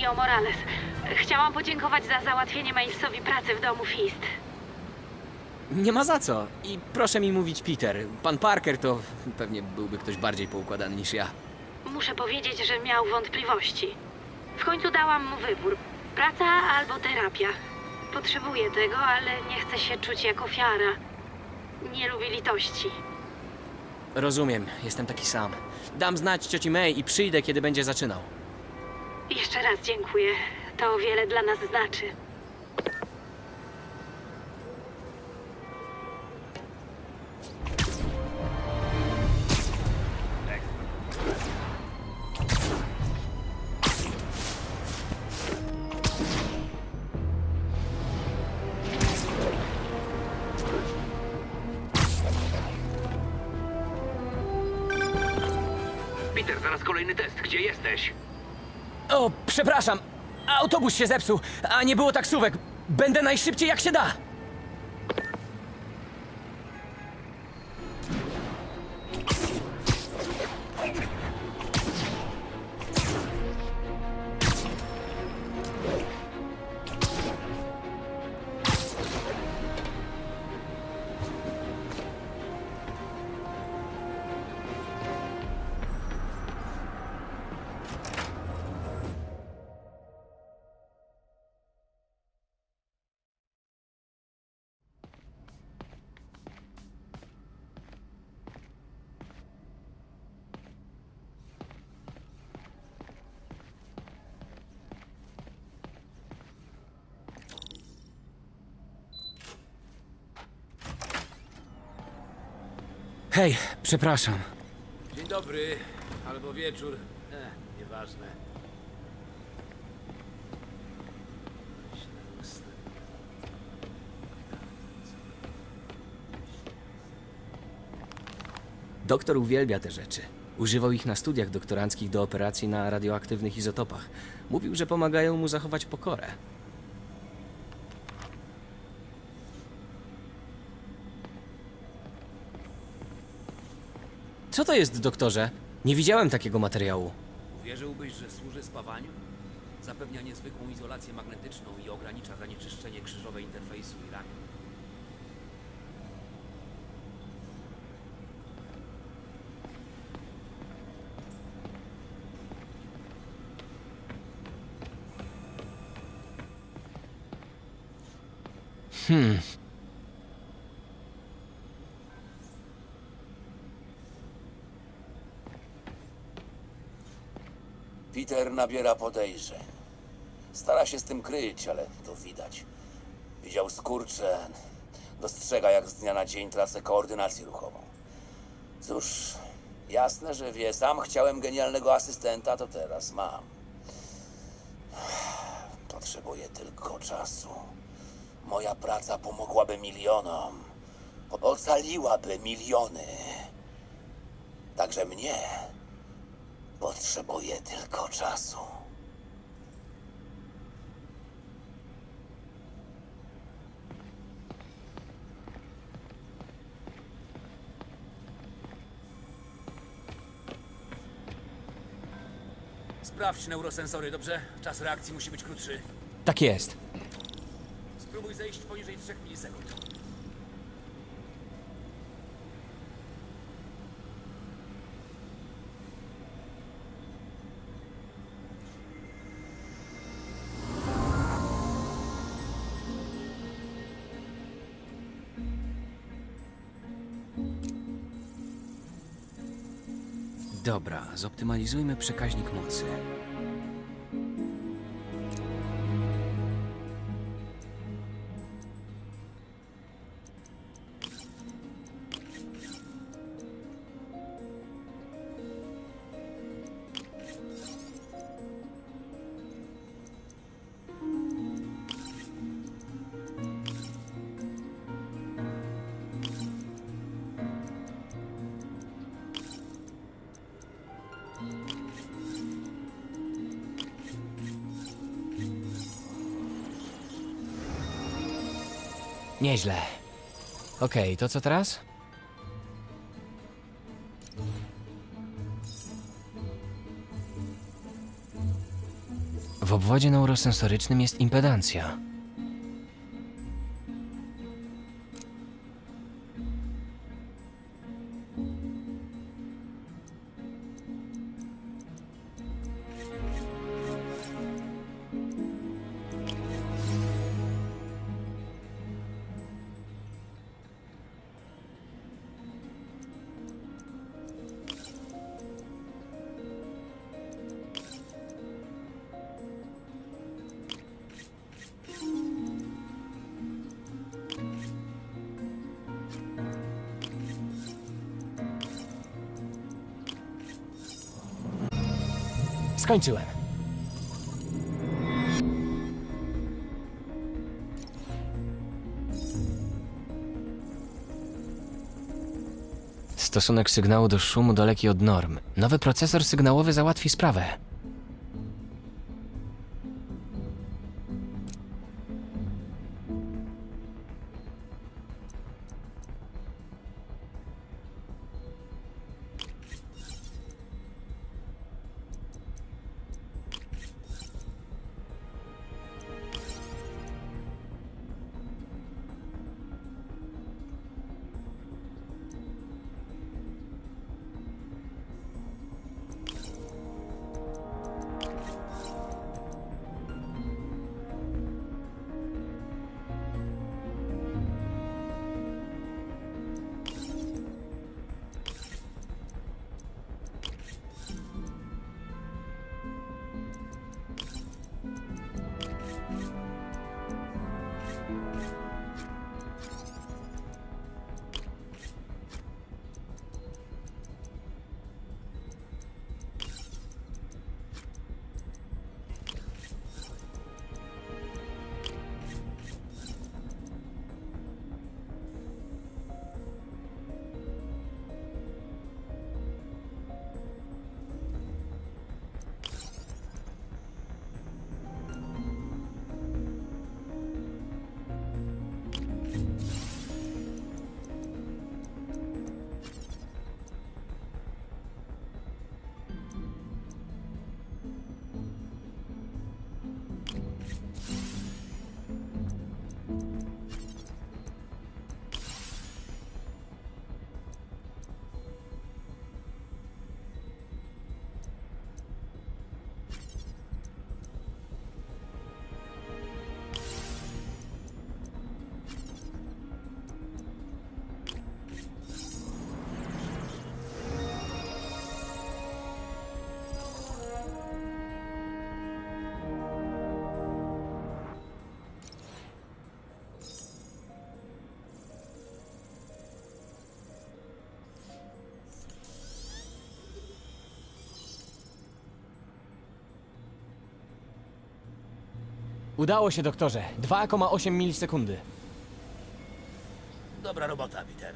Rio Morales. Chciałam podziękować za załatwienie Milesowi pracy w domu Fist. Nie ma za co. I proszę mi mówić Peter. Pan Parker to pewnie byłby ktoś bardziej poukładany niż ja. Muszę powiedzieć, że miał wątpliwości. W końcu dałam mu wybór. Praca albo terapia. Potrzebuje tego, ale nie chce się czuć jak ofiara. Nie lubi litości. Rozumiem, jestem taki sam. Dam znać cioci May i przyjdę, kiedy będzie zaczynał. Jeszcze raz dziękuję. To wiele dla nas znaczy. Peter, zaraz kolejny test. Gdzie jesteś? O, przepraszam. Autobus się zepsuł, a nie było taksówek. Będę najszybciej jak się da. Hej, przepraszam. Dzień dobry, albo wieczór. E, nieważne. Doktor uwielbia te rzeczy. Używał ich na studiach doktoranckich do operacji na radioaktywnych izotopach. Mówił, że pomagają mu zachować pokorę. Co to jest, doktorze? Nie widziałem takiego materiału. Uwierzyłbyś, że służy spawaniu? Zapewnia niezwykłą izolację magnetyczną i ogranicza zanieczyszczenie krzyżowej interfejsu i ramion. Peter nabiera podejrzeń. Stara się z tym kryć, ale to widać. Widział skurcze. Dostrzega, jak z dnia na dzień tracę koordynację ruchową. Cóż, jasne, że wie. Sam chciałem genialnego asystenta, to teraz mam. Potrzebuję tylko czasu. Moja praca pomogłaby milionom. Ocaliłaby miliony. Także mnie. Potrzebuję tylko czasu. Sprawdź neurosensory, dobrze? Czas reakcji musi być krótszy. Tak jest. Spróbuj zejść poniżej 3 milisekund. Dobra, zoptymalizujmy przekaźnik mocy. Nieźle. Okej, to co teraz? W obwodzie neurosensorycznym jest impedancja. Skończyłem. Stosunek sygnału do szumu daleki od norm. Nowy procesor sygnałowy załatwi sprawę. Udało się, doktorze. 2,8 milisekundy. Dobra robota, Peter.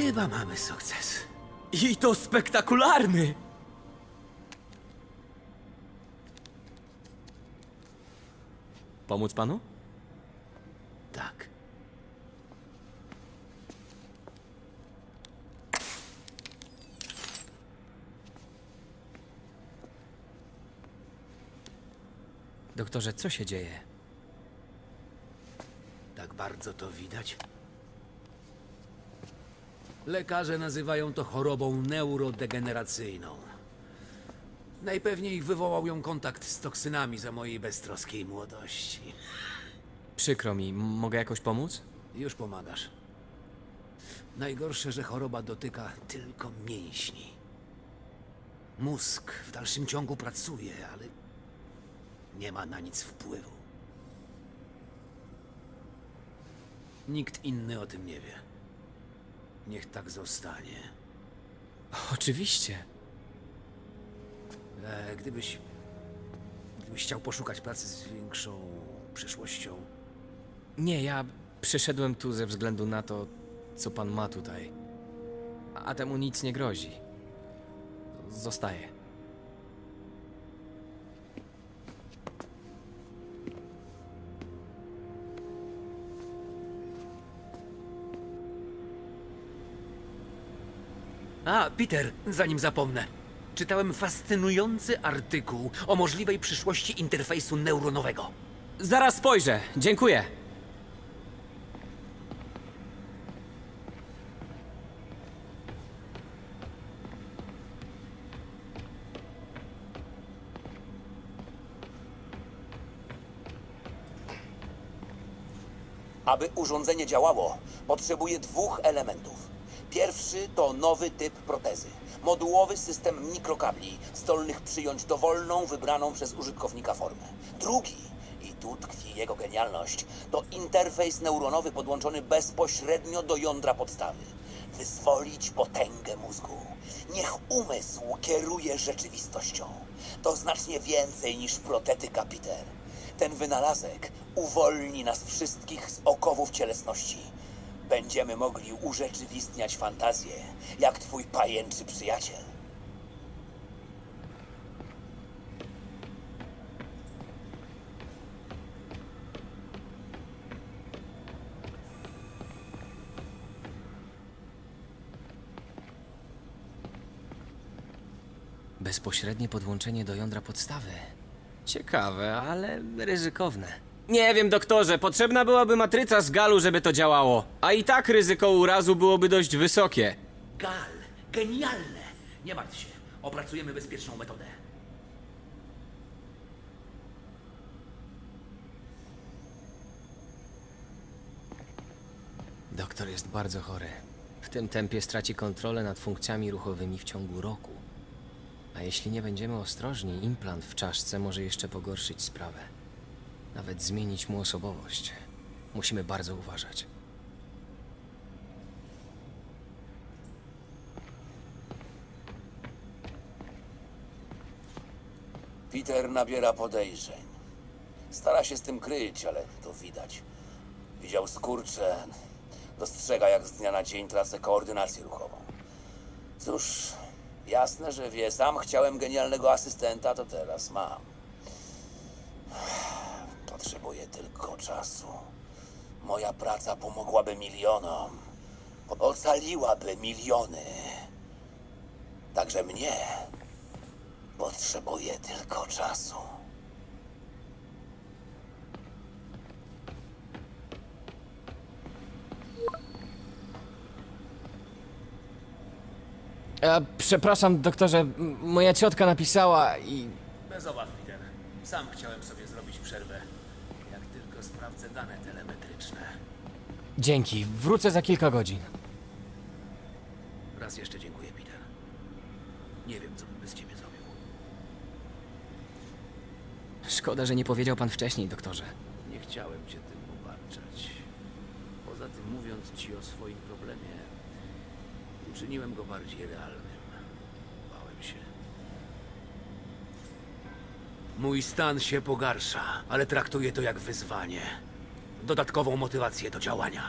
Chyba mamy sukces. I to spektakularny! Pomóc panu? Tak. Doktorze, co się dzieje? Tak bardzo to widać. Lekarze nazywają to chorobą neurodegeneracyjną. Najpewniej wywołał ją kontakt z toksynami za mojej beztroskiej młodości. Przykro mi, m- mogę jakoś pomóc? Już pomagasz. Najgorsze, że choroba dotyka tylko mięśni. Mózg w dalszym ciągu pracuje, ale nie ma na nic wpływu. Nikt inny o tym nie wie. Niech tak zostanie. Oczywiście. E, gdybyś. Gdybyś chciał poszukać pracy z większą przyszłością, Nie, ja przyszedłem tu ze względu na to, co pan ma tutaj. A temu nic nie grozi. Zostaje. Peter, zanim zapomnę. Czytałem fascynujący artykuł o możliwej przyszłości interfejsu neuronowego. Zaraz spojrzę. Dziękuję. Aby urządzenie działało, potrzebuje dwóch elementów. Pierwszy to nowy typ protezy. Modułowy system mikrokabli, zdolnych przyjąć dowolną, wybraną przez użytkownika formę. Drugi, i tu tkwi jego genialność, to interfejs neuronowy podłączony bezpośrednio do jądra podstawy. Wyzwolić potęgę mózgu. Niech umysł kieruje rzeczywistością. To znacznie więcej niż protetyka, Peter. Ten wynalazek uwolni nas wszystkich z okowów cielesności. Będziemy mogli urzeczywistniać fantazję, jak twój pajęczy przyjaciel. Bezpośrednie podłączenie do jądra podstawy. Ciekawe, ale ryzykowne. Nie wiem, doktorze, potrzebna byłaby matryca z galu, żeby to działało. A i tak ryzyko urazu byłoby dość wysokie. Gal, genialne! Nie martw się, opracujemy bezpieczną metodę. Doktor jest bardzo chory. W tym tempie straci kontrolę nad funkcjami ruchowymi w ciągu roku. A jeśli nie będziemy ostrożni, implant w czaszce może jeszcze pogorszyć sprawę. Nawet zmienić mu osobowość. Musimy bardzo uważać. Peter nabiera podejrzeń. Stara się z tym kryć, ale to widać. Widział skurcze. Dostrzega jak z dnia na dzień tracę koordynację ruchową. Cóż, jasne, że wie. Sam chciałem genialnego asystenta, to teraz mam. Potrzebuję tylko czasu. Moja praca pomogłaby milionom. Ocaliłaby miliony. Także mnie. Potrzebuję tylko czasu. A, przepraszam, doktorze, m- moja ciotka napisała i. Bez obaw, Peter. Sam chciałem sobie zrobić przerwę. Tylko sprawdzę dane telemetryczne. Dzięki, wrócę za kilka godzin. Raz jeszcze dziękuję, Peter. Nie wiem, co bym bez ciebie zrobił. Szkoda, że nie powiedział pan wcześniej, doktorze. Nie chciałem cię tym obarczać. Poza tym, mówiąc ci o swoim problemie, uczyniłem go bardziej realnym. Bałem się. Mój stan się pogarsza, ale traktuję to jak wyzwanie. Dodatkową motywację do działania.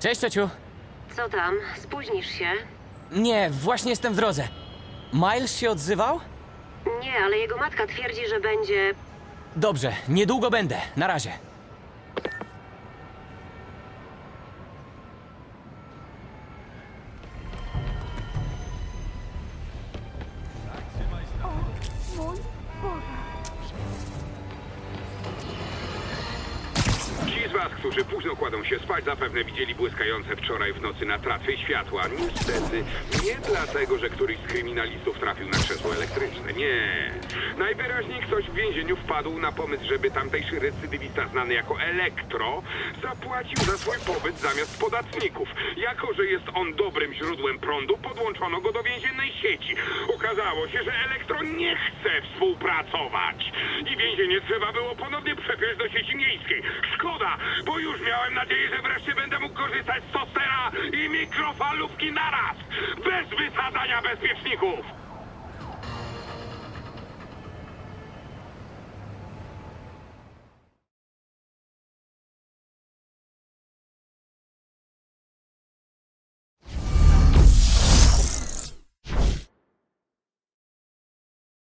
Cześć, ciociu. Co tam? Spóźnisz się? Nie, właśnie jestem w drodze. Miles się odzywał? Nie, ale jego matka twierdzi, że będzie. Dobrze, niedługo będę. Na razie. Was, którzy późno kładą się spać, zapewne widzieli błyskające wczoraj w nocy na tracy światła. Niestety, nie dlatego, że któryś z kryminalistów trafił na krzesło elektryczne. Nie. Najwyraźniej ktoś w więzieniu wpadł na pomysł, żeby tamtejszy recydywista znany jako Elektro zapłacił za swój pobyt zamiast podatników. Jako, że jest on dobrym źródłem prądu, podłączono go do więziennej sieci. Okazało się, że Elektro nie chce współpracować. I więzienie trzeba było ponownie przepiąć do sieci miejskiej. Szkoda, bo już miałem nadzieję, że wreszcie będę mógł korzystać z tostera i mikrofalówki naraz. Bez wysadzania bezpieczników.